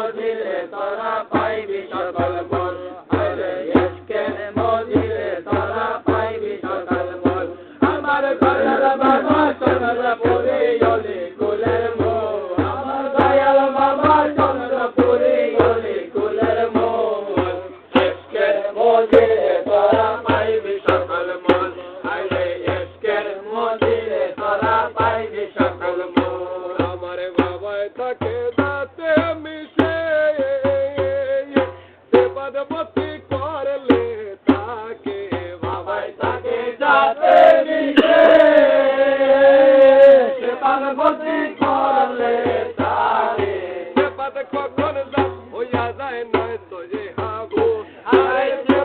মজিলে তারা পাইবি সকল বল হরে ইশকে মজিলে তারা পাইবি সকল বল আমার ঘরের বাবা চন্দ্র পুরে অলি কুলের মো আমার দয়াল বাবা চন্দ্র পুরে অলি কুলের মো ইশকে মজিলে তারা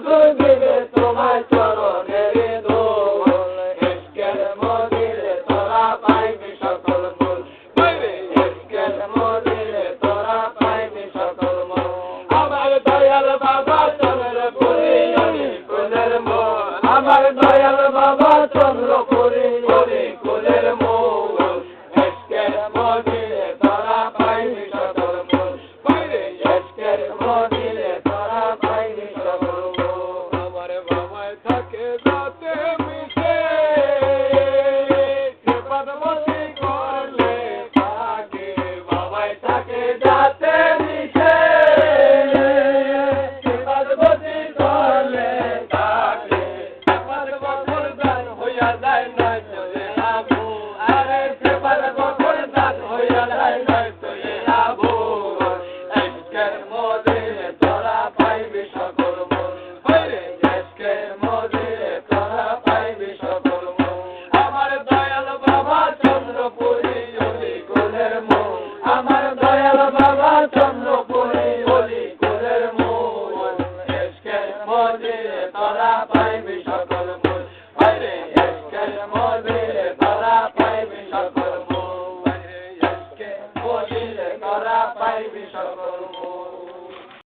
Bravo থাকে যা আমার দয়াল বাবা চন্দ্রপুরে বলি কুলের মন এসকের মধ্যে তোরা পাইবি সকল মন পাইবে এসকের মধ্যে